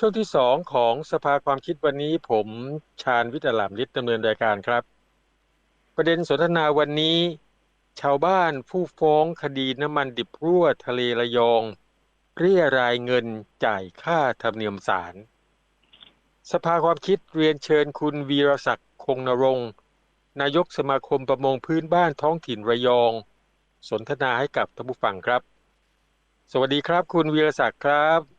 ช่วงที่สองของสภาความคิดวันนี้ผมชาญวิทยาลามฤทธิ์ดำเนินรายการครับ ประเด็นสนทนาวันนี้ ชาวบ้านผู้ฟ้องคดีน้ำมันดิบรั่วทะเลระยอง เรียรายเงินจ่ายค่าธรรมเนียมศาลสภาความคิดเรียนเชิญคุณวีรศักดิ์คงนรงค์นายกสมาคมประมงพื้นบ้านท้องถิ่นระยอง สนทนาให้กับท่านผู้ฟังครับ สวัสดีครับ คุณวีรศักดิ์ครับ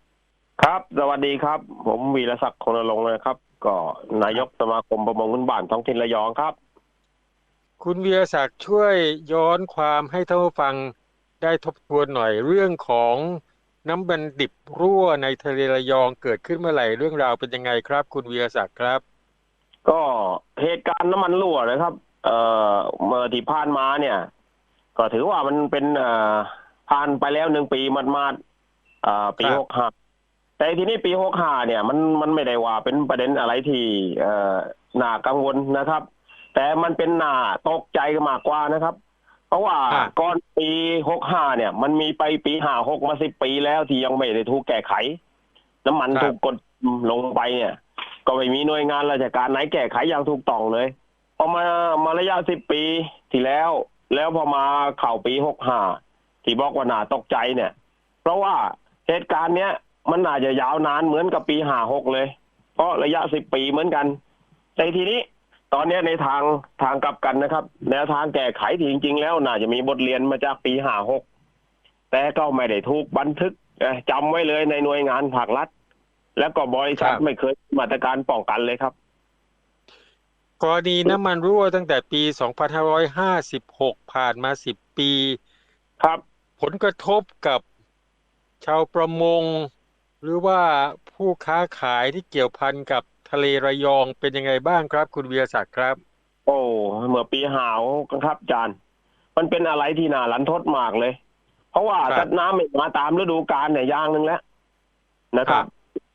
ครับ สวัสดีครับ ผมวีรศักดิ์คนลงค์นะครับ ก็นายกสมาคมประมงพื้นบ้านท้องถิ่นระยองครับ คุณวีรศักดิ์ช่วยย้อนความให้ท่านผู้ฟังได้ทบทวนหน่อยเรื่องของน้ำมันดิบรั่วในทะเลระยองเกิดขึ้นเมื่อไหร่เรื่องราวเป็นยังไงครับ คุณวีรศักดิ์ครับ ก็เหตุการณ์น้ำมันรั่วนะครับ เอ่อเมื่อที่ผ่านมาเนี่ย ก็ถือว่ามันเป็นเอ่อผ่านไปแล้วหนึ่งปีมันมาดๆเอ่อปีครับหกห้า แต่ทีนี้ปีหกห้าเนี่ยมันมันไม่ได้ว่าเป็นประเด็นอะไรที่เอ่อน่ากังวลนะครับ แต่มันเป็นน่าตกใจมากกว่านะครับ เพราะว่าอ่าก่อนปีหกห้าเนี่ย มันมีไปปีห้าหกมาสิบปีแล้วที่ยังไม่ได้ถูกแก้ไข น้ำมันถูกกดลงไปเนี่ย ก็ไม่มีหน่วยงานราชการไหนแก้ไขอย่างถูกต้องเลย พอมามาระยะสิบปีที่แล้ว แล้วพอมาเข่าปีหกห้าที่บอกว่าน่าตกใจเนี่ย เพราะว่าเหตุการณ์เนี้ย มันน่าจะยาวนานเหมือนกับปีห้าหกเลย เพราะระยะสิบปีเหมือนกัน แต่ทีนี้ตอนเนี้ยในทางทางกลับกันนะครับ แนวทางแก้ไขที่จริง ๆ แล้วน่าจะมีบทเรียนมาจากปีห้าหกแต่ก็ไม่ได้ถูกบันทึกเอ่อจำไว้เลยในหน่วยงานภาครัฐ แล้วก็บริษัทครับไม่เคยมีมาตรการป้องกันเลยครับกรณีน้ำมันรั่วตั้งแต่ปี 2556 ผ่านมา 10 ปี ครับ ผลกระทบกับชาวประมง หรือว่าผู้ค้าขายที่เกี่ยวพันกับทะเลระยองเป็นยังไงบ้างครับ คุณวีรศักดิ์ครับ โอ้เมื่อปีหาวครับอาจารย์ มันเป็นอะไรที่น่ารันทดมากเลย เพราะว่าครับ สัตว์น้ำไม่มาตามฤดูกาลเนี่ยอย่างหนึ่งแล้วนะครับ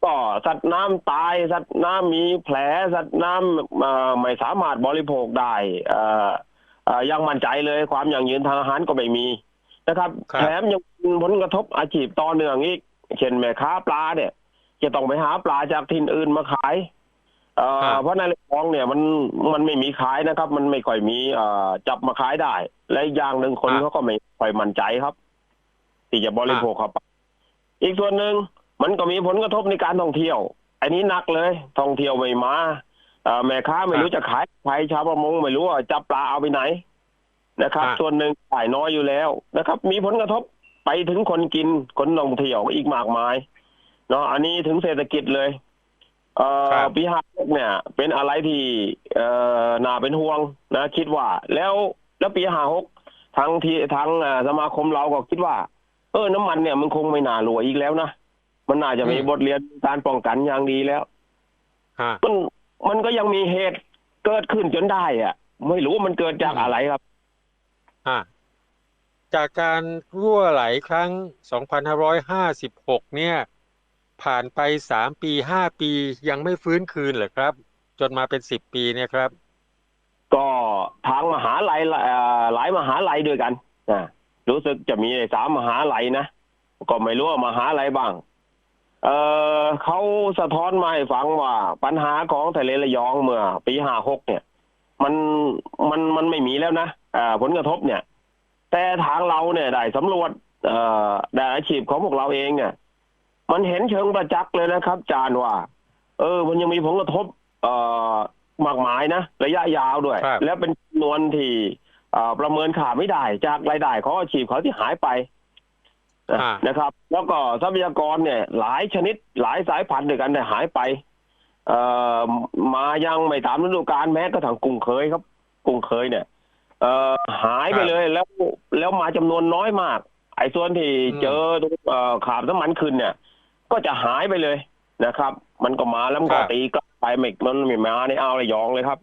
ก็สัตว์น้ำตาย สัตว์น้ำมีแผลสัตว์น้ำเอ่อไม่สามารถบริโภคได้เอ่อเอ่อยังมั่นใจเลยความยั่งยืนทางอาหารก็ไม่มีนะครับ ครับ แถมยังมีผลกระทบอาชีพต่อเนื่องอีก เช่นแม่ค้าปลาเนี่ย จะต้องไปหาปลาจากถิ่นอื่นมาขายเอ่อครับเพราะในระยองเนี่ยมันมันไม่มีขายนะครับ มันไม่ค่อยมีเอ่อจับมาขายได้ และอีกอย่างหนึ่งคนเขาก็ไม่ค่อยมั่นใจครับที่จะบริโภคเข้าไปอีกส่วนหนึ่งมันก็มีผลกระทบในการท่องเที่ยว อันนี้หนักเลย ท่องเที่ยวไม่มาเอ่อแม่ค้าไม่รู้จะขายใครชาวประมงไม่รู้ว่าจับปลาเอาไปไหนนะครับครับส่วนหนึ่งขายน้อยอยู่แล้วนะครับ มีผลกระทบ ไปถึงคนกินคนท่องเที่ยวอีกมากมายเนาะอันนี้ถึงเศรษฐกิจเลย เอ่อครับปีห้าเนี่ย เป็นอะไรที่เอ่อน่าเป็นห่วงนะ คิดว่า แล้วแล้วปีห้าหกทางที่ทางเอ่อสมาคมเราก็คิดว่า เออน้ำมันเนี่ยมันคงไม่น่าหลวยอีกแล้วนะมันน่าจะมีอืมบทเรียนการป้องกันอย่างดีแล้วฮะมันมันก็ยังมีเหตุเกิดขึ้นจนได้อะไม่รู้ว่ามันเกิดจากอืมอะไรครับฮะ จากการรั่วไหลครั้ง 2556 เนี่ย ผ่านไป 3 ปี 5 ปียังไม่ฟื้นคืนเหรอครับ จนมาเป็น 10 ปีเนี่ยครับ ก็ทางมหาลัยหลายมหาลัยด้วยกันนะรู้สึกจะมีสามมหาลัยนะ ก็ไม่รู้ว่ามหาลัยบ้าง เออเขาสะท้อนมาให้ฟังว่า ปัญหาของทะเลระยองเมื่อ ปีห้าหกเนี่ย มันมันมันไม่มีแล้วนะอ่อผลกระทบเนี่ย แต่ทางเราเนี่ยได้สำรวจเอ่อได้อาชีพของพวกเราเองเนี่ย มันเห็นเชิงประจักษ์เลยนะครับ จานว่า เออ มันยังมีผลกระทบเอ่อมากมายนะ ระยะยาวด้วยครับแล้วเป็นจำนวนที่เอ่อประเมินค่าไม่ได้ จากรายได้ของอาชีพเขาที่หายไปนะอ่านะครับ แล้วก็ทรัพยากรเนี่ย หลายชนิดหลายสายพันธุ์ด้วยกันเนี่ยหายไป เอ่อมายังไม่ตามฤดูกาลแม้กระทั่งกุ้งเคยครับ กุ้งเคยเนี่ย เอ่อหายไปเลยแล้วแล้วมาจำนวนน้อยมาก ไอ้ส่วนที่อืมเจอตรงเอ่อขาบน้ำมันขึ้นเนี่ย ก็จะหายไปเลยนะครับ มันก็มาแล้วมันก็ตีกลับไปไม่มันไม่มาในอ่าวระยองเลยครับ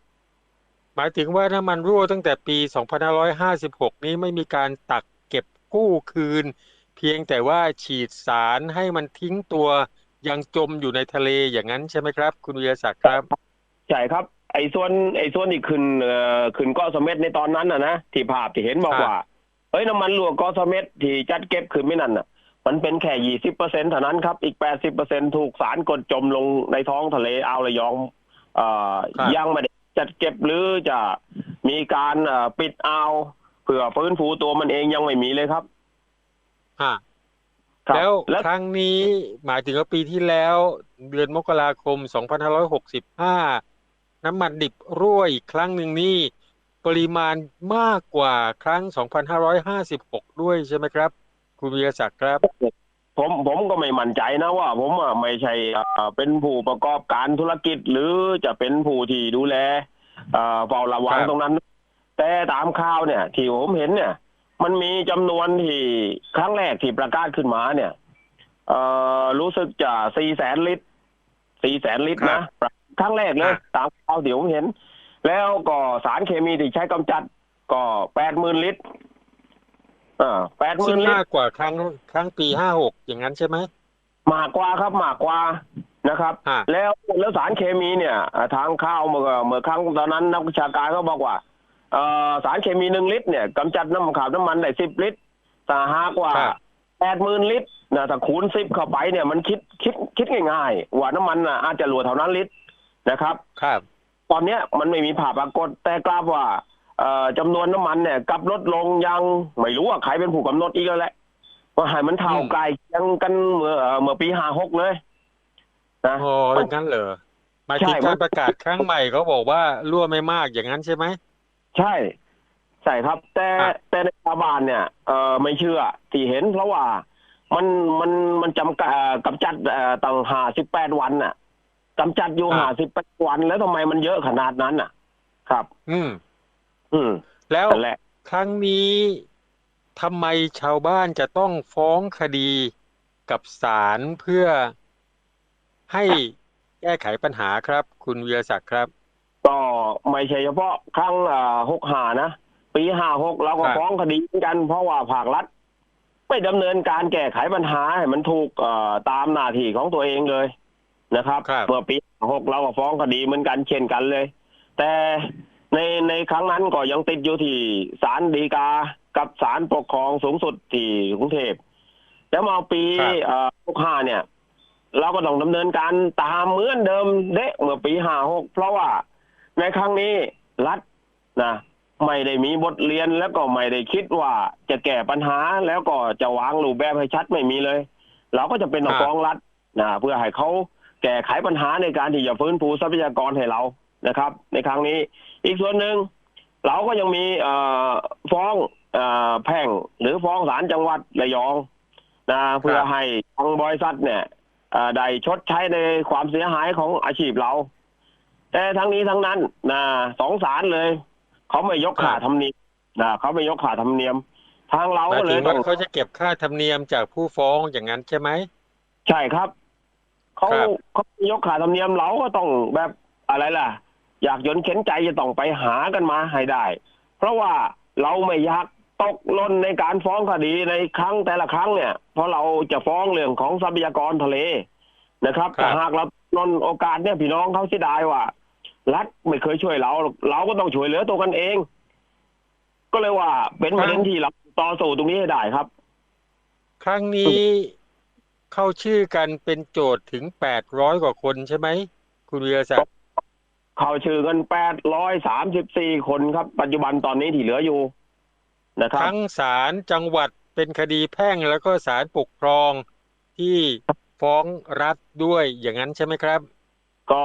หมายถึงว่าน้ำมันรั่วตั้งแต่ปี 2556 นี้ไม่มีการตักเก็บกู้คืน เพียงแต่ว่าฉีดสารให้มันทิ้งตัวยังจมอยู่ในทะเลอย่างนั้นใช่ไหมครับ คุณวีรศักดิ์ครับ ใช่ครับ ไอ้ส่วนไอ้ส่วนที่ขึ้นเอ่อขึ้นเกาะเสม็ดในตอนนั้นน่ะนะที่ภาพที่เห็นบอกครับว่าเฮ้ยน้ำมันรั่วเกาะเสม็ดที่จัดเก็บขึ้นไม่นั่นน่ะ มันเป็นแค่ยี่สิบเปอร์เซ็นเท่านั้นครับ อีกแปดสิบเปอร์เซ็นถูกสารกดจมลงในท้องทะเลอ่าวระยองเอ่อครับ ยังไม่ได้จัดเก็บหรือจะมีการเอ่อปิดอ่าวเพื่อฟื้นฟูตัวมันเองยังไม่มีเลยครับฮะครับ แล้วแล้วครั้งนี้หมายถึงว่าปีที่แล้ว เดือนมกราคม 2565 น้ำมันดิบรั่วอีกครั้งหนึ่งนี่ปริมาณมากกว่าครั้ง 2556 ด้วยใช่ไหมครับ คุณวีรศักดิ์ครับ ผมผมก็ไม่มั่นใจนะว่า ผมอะไม่ใช่อ่าเป็นผู้ประกอบการธุรกิจ หรือจะเป็นผู้ที่ดูแลอ่าเฝ้าระวังครับตรงนั้น แต่ตามข่าวเนี่ย ที่ผมเห็นเนี่ย มันมีจำนวนที่ครั้งแรกที่ประกาศขึ้นมาเนี่ยเอ่อรู้สึกจะสี่แสนลิตรสี่แสนลิตรครันะบ ครั้งแรกเลยอะตามข่าวที่ผมเห็น แล้วก็สารเคมีที่ใช้กำจัด ก็แปดหมื่นลิตรอ่าแปดหซึ่มื่งนลิตมารกกว่าครั้งครั้งปี56อย่างนั้นใช่ไหมมากกว่าครับมากกว่านะครับฮะแล้วแล้วสารเคมีเนี่ยอ่าทางข้าวเมื่อเมื่อครั้งตอนนั้นนักวิชาการเขาบอกว่าเอ่อสารเคมีหนึ่งลิตรเนี่ยกำจัดน้ำขาวน้ำมันได้สิบลิตรแต่หากว่าครับแปดหมื่นลิตรนะถ้าคูณสิบเข้าไปเนี่ยมันคิดคิดคิดง่ายๆว่าน้ำมันน่ะอาจจะเหลือเท่านั้นลิตร นะครับ ครับ ตอนเนี้ยมันไม่มีผ่าปรากฏแต่กล้าบว่าเอ่อจำนวนน้ำมันเนี่ยกลับลดลงยังไม่รู้ว่าใครเป็นผู้กำหนดอีกแล้วแหละว่าให้มันเท่าอืมใกล้เคียงกันเมื่อเอ่อเมื่อปีห้าหกเลยนะ โอ้อย่างนั้นเหรอหมายถึงใช่ การประกาศครั้งใหม่เขาบอกว่ารั่วไม่มากอย่างนั้นใช่ไหม ใช่ ใช่ครับ แต่อะแต่ในชาวบ้านเนี่ยเออไม่เชื่อที่เห็นเพราะว่ามันมันมันจำกัดเอ่อกำจัดเอ่อตั้งห้าสิบแปดวันน่ะ กำจัดอยู่ห้าสิบแปดวันแล้วทำไมมันเยอะขนาดนั้นน่ะ ครับ อืม อืมแล้วนั่นแหละ ครั้งนี้ทำไมชาวบ้านจะต้องฟ้องคดีกับศาลเพื่อให้แก้ไขปัญหาครับ คุณวีรศักดิ์ครับ ก็ไม่ใช่เฉพาะครั้งหกหานะ ปีห้าหกเราก็ครับฟ้องคดีเหมือนกัน เพราะว่าภาครัฐ ไม่ดำเนินการแก้ไขปัญหาให้มันถูกเอ่อตามหน้าที่ของตัวเองเลย นะครับครับ เมื่อปีหกเราก็ฟ้องคดีเหมือนกันเช่นกันเลย แต่ในในครั้งนั้นก็ยังติดอยู่ที่ศาลฎีกากับศาลปกครองสูงสุดที่กรุงเทพแล้วมาปีครับหกห้าเนี่ย เราก็ต้องดำเนินการตามเหมือนเดิมเดะเมื่อปีห้าหกเพราะว่าในครั้งนี้รัฐนะไม่ได้มีบทเรียนแล้วก็ไม่ได้คิดว่าจะแก้ปัญหาแล้วก็จะวางรูปแบบให้ชัดไม่มีเลย เราก็จะเป็นต้องครับ ฟ้องรัฐนะเพื่อให้เขา แก้ไขปัญหาในการที่จะฟื้นฟูทรัพยากรให้เรานะครับ ในครั้งนี้ อีกส่วนหนึ่งเราก็ยังมีเอ่อฟ้องเอ่อแพ่งหรือฟ้องศาลจังหวัดระยองนะเพื่อให้ทางบริษัทเนี่ยเอ่อได้ชดใช้ในความเสียหายของอาชีพเรา แต่ทั้งนี้ทั้งนั้นนะสองศาลเลย เขาไม่ยกครับค่าธรรมเนียมนะเขาไม่ยกค่าธรรมเนียม ทางเราหมายก็เลถึยงต้ว่าองเขาจะเก็บค่าธรรมเนียมจากผู้ฟ้องอย่างนั้นใช่ไหมใช่ครับ เขาครับ เขายกขาธรรมเนียมเราก็ต้องแบบอะไรล่ะ อยากยนเข็นใจจะต้องไปหากันมาให้ได้ เพราะว่าเราไม่อยากตกหล่นในการฟ้องคดีในครั้งแต่ละครั้งเนี่ย เพราะเราจะฟ้องเรื่องของทรัพยากรทะเลนะครับครับ แต่หากเราหล่นโอกาสเนี่ยพี่น้องเขาเสียดายว่ารัฐไม่เคยช่วยเรา เราก็ต้องช่วยเหลือตัวกันเอง ก็เลยว่าเป็นประเด็นที่เราต่อสู้ตรงนี้ให้ได้ครับคครั้งนี้ เข้าชื่อกันเป็นโจทย์ถึง800กว่าคนใช่ไหม คุณวีรศักดิ์เข้าชื่อกันแปดร้อยสามสิบสี่คนครับ ปัจจุบันตอนนี้ที่เหลืออยู่นะครับทั้งศาลจังหวัดเป็นคดีแพ่งแล้วก็ศาลปกครองที่ฟ้องรัฐด้วยอย่างนั้นใช่ไหมครับ ก็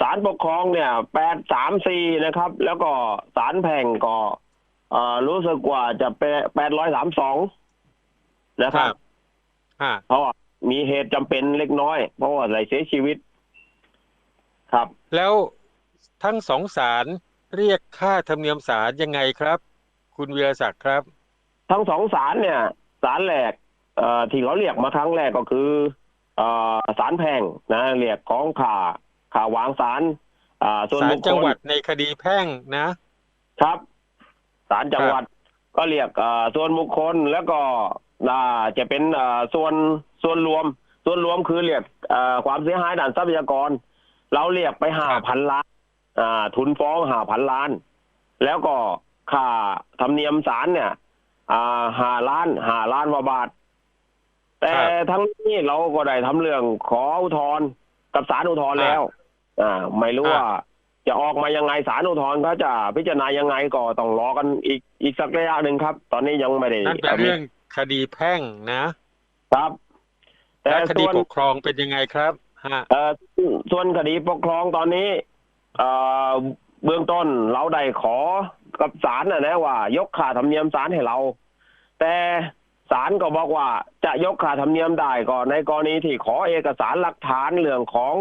ศาลปกครองเนี่ยแปดสามสี่นะครับ แล้วก็ศาลแพ่งก็เอ่อรู้สึกว่าจะแปดร้อยสามสองนะครับอ่าเพราะว่า มีเหตุจำเป็นเล็กน้อย เพราะว่าอะไรเสียชีวิต ครับ แล้วทั้งสองศาลเรียกค่าธรรมเนียมศาลยังไงครับ คุณวีรศักดิ์ครับ ทั้งสองศาลเนี่ยศาลแรกเอ่อที่เขาเรียกมาครั้งแรกก็คือเอ่อศาลแพ่งนะเรียกของข่าข่าวางศาลอ่าส่วนศาลบุคคจังหลวัดในคดีแพ่งนะ ครับศาลจังหวัดก็เรียกเอ่อส่วนบุคคลแล้วก็อ่าจะเป็นเอ่อส่วน ส่วนรวมส่วนรวมคือเรียกเอ่อความเสียหายด้านทรัพยากร เราเรียกไปห้าพันล้านอ่าทุนฟ้องห้าพันล้าน แล้วก็ค่าธรรมเนียมศาลเนี่ยอ่าห้าล้านห้าล้านกว่าบาทแแต่ครับทั้งนี้เราก็ได้ทำเรื่องขออุทธรณ์กับศาลอุทธรณ์แล้ว อ่า ไม่รู้อ่าว่าจะออกมายังไงศาลอุทธรณ์เขาจะพิจารณายังไงก็ต้องรอกันอีกอีกสักระยะหนึ่งครับ ตอนนี้ยังไม่ได้นั่นเป็นเรื่องคดีแพ่งนะครับ แต่และคดีส่วนปกครองเป็นยังไงครับฮะเอ่อส่วนคดีปกครองตอนนี้เอ่อเบื้องต้นเราได้ขอกับศาลนะนะว่า ยกค่าธรรมเนียมศาลให้เรา แต่ศาลก็บอกว่าจะยกค่าธรรมเนียมได้ก็ในกรณีที่ขอเอกสารหลักฐานเรื่องของ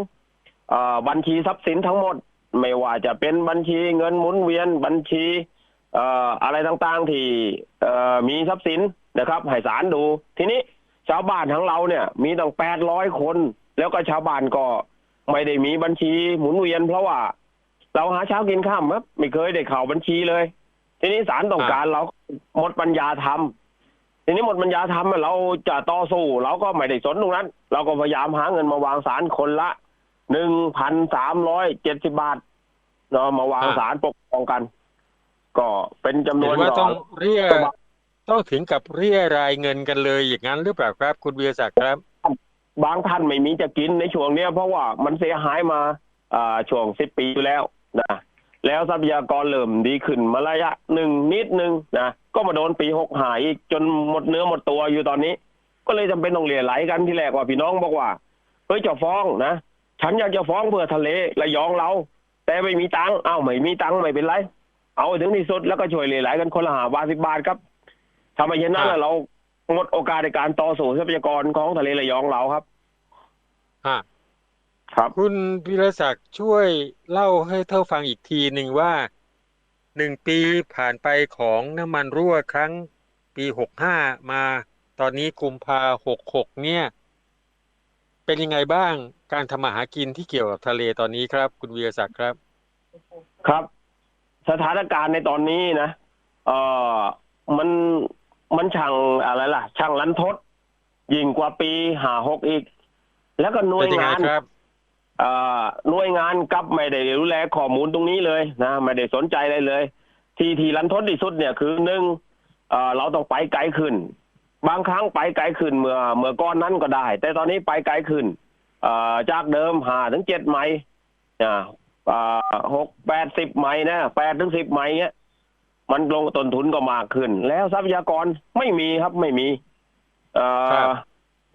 เออบัญชีทรัพย์สินทั้งหมด ไม่ว่าจะเป็นบัญชีเงินหมุนเวียนบัญชีเอ่ออะไรต่างๆที่เอ่อมีทรัพย์สินนะครับให้ศาลดูทีนี้ ชาวบ้านทั้งเราเนี่ย มีตั้งแปดร้อยคน แล้วก็ชาวบ้านก็ไม่ได้มีบัญชีหมุนเวียน เพราะว่า เราหาเช้ากินข้ามครับ ไม่เคยได้เข่าบัญชีเลย ทีนี้ศาลต้องการเราหมดปัญญาทำทีนี้หมดปัญญาทำอะเราจะต่อสู้เราก็ไม่ได้สนตรงนั้น เราก็พยายามหาเงินมาวางศาลคนละหนึ่งพันสามร้อยเจ็ดสิบาทเนาะมาวางศาลปกครองกัน ก็เป็นจำนเห็วนนว่าก็ต้องเรียก็บอก ต้องถึงกับเรียรายเงินกันเลยอย่างนั้นหรือเปล่าครับ คุณวีรศักดิ์ครับ บางท่านไม่มีจะกินในช่วงเนี้ยเพราะว่ามันเสียหายมาอ่าช่วงสิบปีอยู่แล้วนะแล้วทรัพยากรเริ่มดีขึ้นมาระยะหนึ่งนิดนึงนะก็มาโดนปีหกหายอีกจนหมดเนื้อหมดตัวอยู่ตอนนี้ ก็เลยจำเป็นต้องเรียไหลกันที่แรกว่าพี่น้องบอกว่าเฮ้ยจะฟ้องนะฉันอยากจะฟ้องเพื่อทะเลระยองเรา แต่ไม่มีตังค์เอ้าไม่มีตังค์ไม่เป็นไร เอาถึงที่สุดแล้วก็ช่วยเหลือไหลกันคนละหาบาทสิบบาทครับ ทำไมเช่นนั้นครัน่ะบเราหมดโอกาสในการต่อสู้ทรัพยากรของทะเลระยองเราครับฮะครับ คุณวีรศักดิ์ช่วยเล่าให้เท่าฟังอีกทีหนึ่งว่าหนึ่งปีผ่านไปของน้ำมันรั่วครั้งปีหกห้ามาตอนนี้กุมภาหกหกเนี่ย เป็นยังไงบ้างการทำมาหากินที่เกี่ยวกับทะเลตอนนี้ครับ คุณวีรศักดิ์ครับ ครับ สถานการณ์ในตอนนี้นะเออมัน มันช่างอะไรล่ะ ช่างลันทด ยิ่งกว่าปีหาหกอีก แล้วก็หน่วเป็ยนยังไงงานครับเอ่อหน่วยงานกลับไม่ได้ดูแลข้อมูลตรงนี้เลยนะไม่ได้สนใจเลยเลย ที่ที่รันทดที่สุดเนี่ยคือหนึ่งเอ่อเราต้องไปไกลขึ้น บางครั้งไปไกลขึ้นเมื่อเมื่อก้อนนั้นก็ได้ แต่ตอนนี้ไปไกลขึ้นเอ่อจากเดิมหาถึงเจ็ดไมล์อ่าอ่าหกแปดสิบไมล์นะแปดถึงสิบไมล์เนี้ย มันลงต้นทุนก็มากขึ้น แล้วทรัพยากรไม่มีครับไม่มีเอ่ครัอบ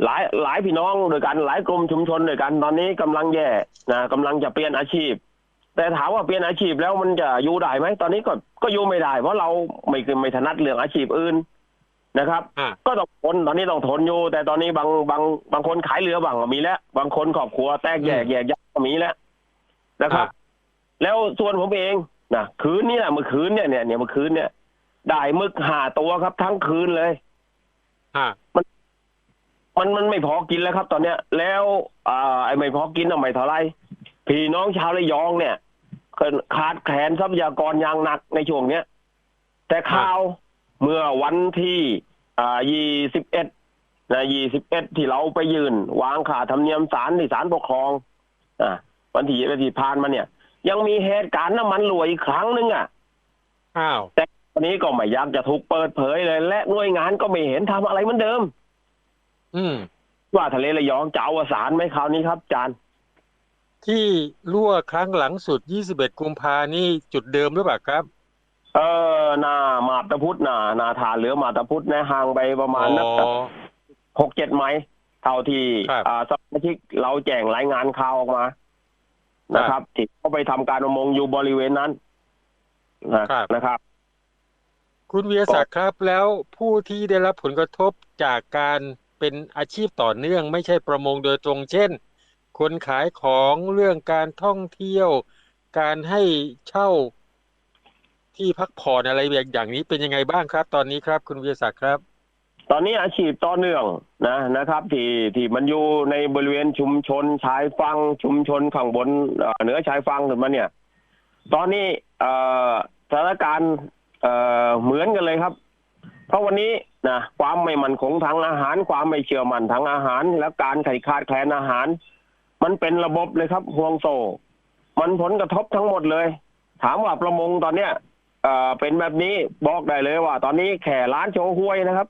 หลายหลายพี่น้องด้วยกันหลายกลุ่มชุมชนด้วยกันตอนนี้กำลังแย่นะกำลังจะเปลี่ยนอาชีพ แต่ถามว่าเปลี่ยนอาชีพแล้วมันจะอยู่ได้ไหมตอนนี้ก็ก็อยู่ไม่ได้ เพราะเราไม่คือไม่ถนัดเรื่องอาชีพอื่นนะครับอ่าก็ต้องทนตอนนี้ต้องทนอยู่แต่ตอนนี้บางบางบางคนขายเรือบ้างก็มีแล้ว บางคนครอบครัวแตกแยกแยกย้ายก็มีแล้วนะครับ แล้วส่วนผมเอง นะคืนนี้นะเมื่อคืนเนี่ยเนี่ยเนี่ยเมื่อคืนเนี่ยได้หมึกหาตัวครับ ทั้งคืนเลยฮะมันมันไม่พอกินแล้วครับ ตอนเนี้ย แล้วอ่าไอ้ไม่พอกินอะไม่เท่าไรพี่น้องชาวระยองเนี่ยขาดแคลนทรัพยากรอย่างหนักในช่วงเนี้ยแต่ข่าวเมื่อวันที่อ่ายี่สิบเอ็ดนะยี่สิบเอ็ดที่เราไปยืน วางขาธรรมเนียมศาลที่ศาลปกครอง อ่าวันที่วันที่ผ่านมาเนี่ย ยังมีเหตุการณ์น้ำมันรั่วอีกครั้งหนึงอะอ้าวแต่วันนี้ก็ไม่อยากจะถูกเปิดเผยเลย และหน่วยงานก็ไม่เห็นทำอะไรเหมือนเดิม อืม ว่าทะเลระยองจะเอาอวสารไหมคราวนี้ครับอาจารย์ที่รั่วครั้งหลังสุด 21 กุมภานี่จุดเดิมหรือเปล่าครับ เออนามาบตะพุธนานาทาเหลือมาบตะพุธนะห่างไปประมาณนักอ๋อหกเจ็ดไมล์เท่าที่ครับอ่าสมาชิกเราแจ้งรายงานข่าวออกมา นะครับที่เขาไปทำการประมงอยู่บริเวณนั้นนะครับนะครับคุณวีรศักดิ์ครับ แล้วผู้ที่ได้รับผลกระทบจากการเป็นอาชีพต่อเนื่อง ไม่ใช่ประมงโดยตรงเช่น คนขายของเรื่องการท่องเที่ยว การให้เช่าที่พักผ่อนอะไรอย่างนี้เป็นยังไงบ้างครับ ตอนนี้ครับ คุณวีรศักดิ์ครับ ตอนนี้อาชีพต่อเนื่องนะนะครับ ที่ที่มันอยู่ในบริเวณชุมชนชายฝั่งชุมชนข้างบนเหนือชายฝั่งขึ้นมาเนี่ย ตอนนี้สถานการณ์เหมือนกันเลยครับ เพราะวันนี้นะความไม่มั่นคงทางอาหาร ความไม่เชื่อมั่นทางอาหาร และการไขขาดแคลนอาหาร มันเป็นระบบเลยครับห่วงโซ่ มันผลกระทบทั้งหมดเลย ถามว่าประมงตอนเนี้ยเอ่อเป็นแบบนี้บอกได้เลยว่า ตอนนี้แข่ร้านโชว์หวยนะครับ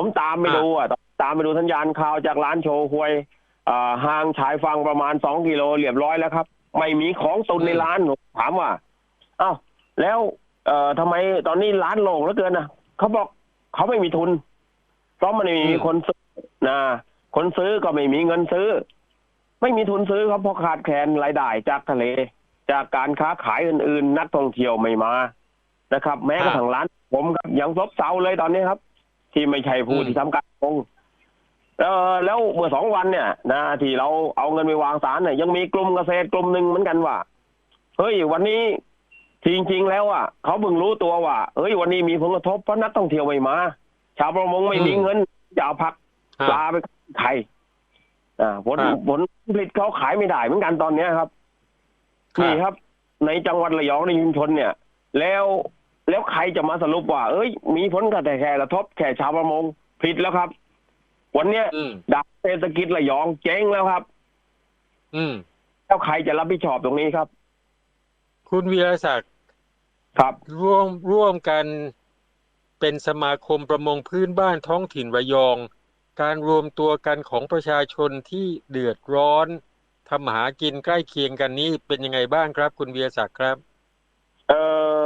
ผมตามไปดูอะตอนตามไปดูสัญญาณข่าวจากร้านโชว์หวยอ่าห่างชายฝั่งประมาณสองกิโลเรียบร้อยแล้วครับ ไม่มีของตุนในร้านผมถามว่าอ้าวแล้วเอ่อทำไมตอนนี้ร้านโล่งเหลือเกินนะเขาบอกเขาไม่มีทุน เพราะมันไม่มีคนซื้อนะคนซื้อก็ไม่มีเงินซื้อ ไม่มีทุนซื้อครับเพราะขาดแคลนรายได้จากทะเล จากการค้าขายอื่น ๆ นักท่องเที่ยวไม่มานะครับ แม้กระทั่งร้าน ผมครับยังซบเซาเลยตอนนี้ครับ ที่ไม่ใช่ผู้อืมที่ทำการโกงเออแล้วเมื่อสองวันเนี่ยนะที่เราเอาเงินไปวางศาลเนี่ยยังมีกลุ่มเกษตรกลุ่มหนึ่งเหมือนกันว่าเฮ้ยวันนี้ที่จริงๆแล้วอะเขาเพิ่งรู้ตัวว่าเฮ้ยวันนี้มีผลกระทบเพราะนักท่องเที่ยวไม่มา ชาวประมงไม่มีอืมเงินจะเอาผักฮะ ปลาไปขายอ่าผลครับผลผลิตเขาขายไม่ได้เหมือนกันตอนเนี้ยครับนี่ครับ ในจังหวัดระยองในชุมชนเนี่ย แล้ว แล้วใครจะมาสรุปว่า เอ้ย มีผลกระแค่กระทบแค่ชาวประมงผิดแล้วครับ วันเนี้ยอืมดับเศรษฐกิจระยองเจ๊งแล้วครับ อืมแล้วใครจะรับผิดชอบตรงนี้ครับ คุณวีรศักดิ์ครับ ร่วมร่วมกันเป็นสมาคมประมงพื้นบ้านท้องถิ่นระยอง การรวมตัวกันของประชาชนที่เดือดร้อนทำมาหากินใกล้เคียงกันนี้เป็นยังไงบ้างครับ คุณวีรศักดิ์ครับ เอ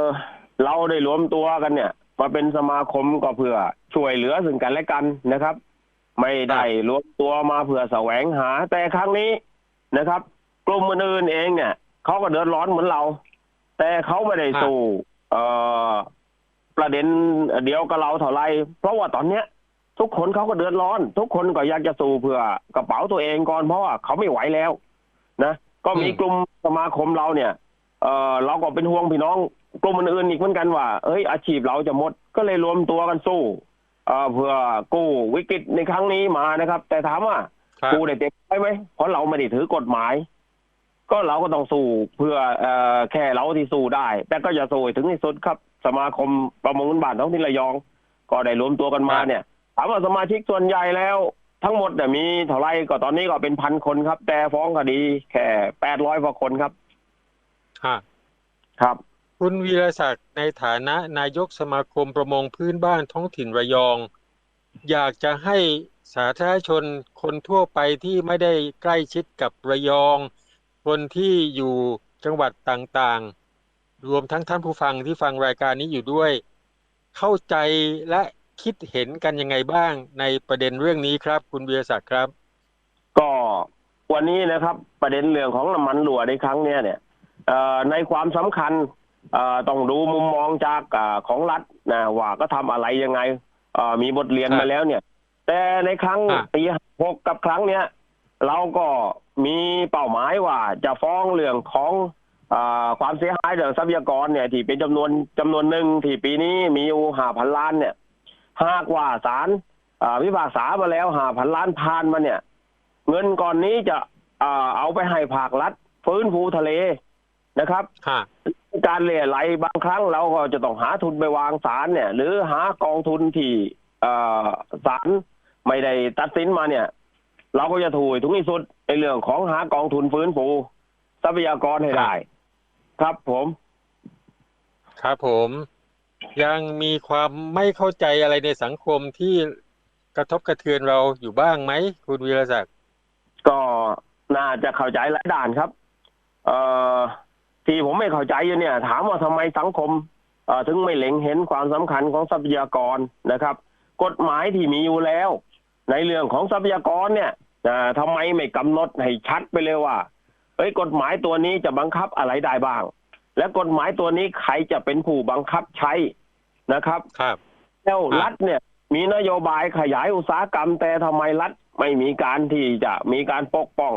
อ เราได้รวมตัวกันเนี่ย มาเป็นสมาคมก็เพื่อช่วยเหลือซึ่งกันและกันนะครับ ไม่ได้รวมตัวมาเพื่อแสวงหา แต่ครั้งนี้นะครับ กลุ่มอื่นๆเองเนี่ยเขาก็เดือดร้อนเหมือนเรา แต่เขาไม่ได้สู้เอ่อประเด็นเดียวกับเราเท่าไหรเพราะว่าตอนเนี้ย ทุกคนเขาก็เดือดร้อน ทุกคนก็อยากจะสู้เพื่อกระเป๋าตัวเองก่อนเพราะว่าเขาไม่ไหวแล้ว นะก็มีอืมกลุ่มสมาคมเราเนี่ย เออเราก็เป็นห่วงพี่น้องกลุ่มอื่นๆอีกเหมือนกันว่าเอ้ยอาชีพเราจะหมดก็เลยรวมตัวกันสู้เอ่อเพื่อกู้วิกฤตในครั้งนี้มานะครับ แต่ถามว่าครับกู้ได้เต็มได้ไหมเพราะเราไม่ได้ถือกฎหมาย ก็เราก็ต้องสู้เพื่อเอ่อแค่เราที่สู้ได้ แต่ก็อย่าสู้ให้ถึงที่สุดครับ สมาคมประมงพื้นบ้านท้องถิ่นระยอง ก็ได้รวมตัวกันมาเนี่ยถามว่าสมาชิกส่วนใหญ่แล้ว ทั้งหมดเนี่ยมีเท่าไหรก็ตอนนี้ก็เป็นพันคนครับ แต่ฟ้องคดีแค่แปดร้อยกว่าคนครับฮะ ครับ คุณวีรศักดิ์ในฐานะนายกสมาคมประมงพื้นบ้านท้องถิ่นระยอง อยากจะให้สาธารณชนคนทั่วไปที่ไม่ได้ใกล้ชิดกับระยอง คนที่อยู่จังหวัดต่างๆ รวมทั้งท่านผู้ฟังที่ฟังรายการนี้อยู่ด้วย เข้าใจและคิดเห็นกันยังไงบ้างในประเด็นเรื่องนี้ครับ คุณวีรศักดิ์ครับ ก็วันนี้นะครับ ประเด็นเรื่องของน้ำมันรั่วในครั้งเนี้ยเนี่ยเอ่อ ในความสำคัญเอ่อต้องดูมุมมองจากอาของรัฐนะว่าก็ทำอะไรยังไงเอ่อมีบทเรียนครับมาแล้วเนี่ย แต่ในครั้งอะปีหกกับครั้งเนี้ยเราก็มีเป้าหมายว่าจะฟ้องเรื่องของอาความเสียหายเรื่องทรัพยากรเนี่ย ที่เป็นจำนวนจำนวนหนึ่งที่ปีนี้มีอยู่ห้าพันล้านเนี่ยหากว่าศาลอ่าพิพากษามาแล้วห้าพันล้านพานมาเนี่ย เงินก้อนนี้จะอ่าเอาไปให้ภาครัฐฟื้นฟูทะเล นะครับฮะการเล่ไหลบางครั้งเราก็จะต้องหาทุนไปวางศาลเนี่ย หรือหากองทุนที่เอ่อศาลไม่ได้ตัดสินมาเนี่ย เราก็จะถูกถึงที่สุดในเรื่องของหากองทุนฟื้นฟูทรัพยากรให้ได้ ครับผม ครับผม ยังมีความไม่เข้าใจอะไรในสังคมที่กระทบกระเทือนเราอยู่บ้างไหมคุณวีรศักดิ์ก็น่าจะเข้าใจหลายด่านครับ เอ่อ ที่ผมไม่เข้าใจอยู่เนี่ย ถามว่าทำไมสังคมเอ่อถึงไม่เล็งเห็นความสำคัญของทรัพยากรนะครับ กฎหมายที่มีอยู่แล้ว ในเรื่องของทรัพยากรเนี่ยอ่าทำไมไม่กำหนดให้ชัดไปเลยว่าเอ้ยกฎหมายตัวนี้จะบังคับอะไรได้บ้าง และกฎหมายตัวนี้ใครจะเป็นผู้บังคับใช้นะครับ ครับแล้วครับรัฐเนี่ย มีนโยบายขยายอุตสาหกรรม แต่ทำไมรัฐไม่มีการที่จะมีการปกป้อง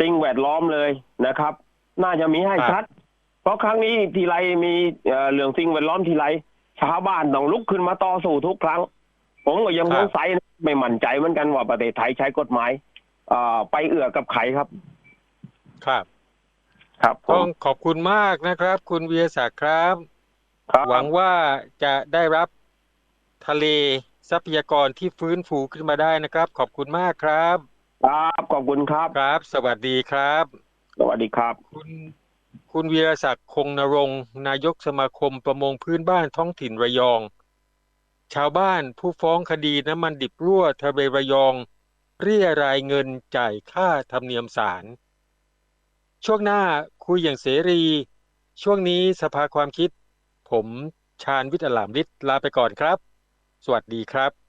สิ่งแวดล้อมเลยนะครับ น่าจะมีให้ชัด เพราะครั้งนี้ทีไรมีเอ่อเรื่องสิ่งแวดล้อมทีไรชาวบ้านต้องลุกขึ้นมาต่อสู้ทุกครั้ง ผมก็ยังสงสัยนะไม่มั่นใจเหมือนกันว่าประเทศไทยใช้กฎหมายเอ่อไปเอื้อกับใครครับ ครับ ครับผต้อมงขอบคุณมากนะครับ คุณวีรศักดิ์ครับครับ หวังว่าจะได้รับทะเลทรัพยากรที่ฟื้นฟูขึ้นมาได้นะครับ ขอบคุณมากครับ ครับ ขอบคุณครับ ครับ สวัสดีครับ สวัสดีครับคุณ คุณวีรศักดิ์คงนรงนายกสมาคมประมงพื้นบ้านท้องถิ่นระยอง ชาวบ้านผู้ฟ้องคดีน้ำมันดิบรั่วทะเลระยอง เรียรายเงินจ่ายค่าธรรมเนียมศาลช่วงหน้าคุยอย่างเสรี ช่วงนี้สภาความคิด ผมชาญวิทย์อลามฤทธิ์ลาไปก่อนครับ สวัสดีครับ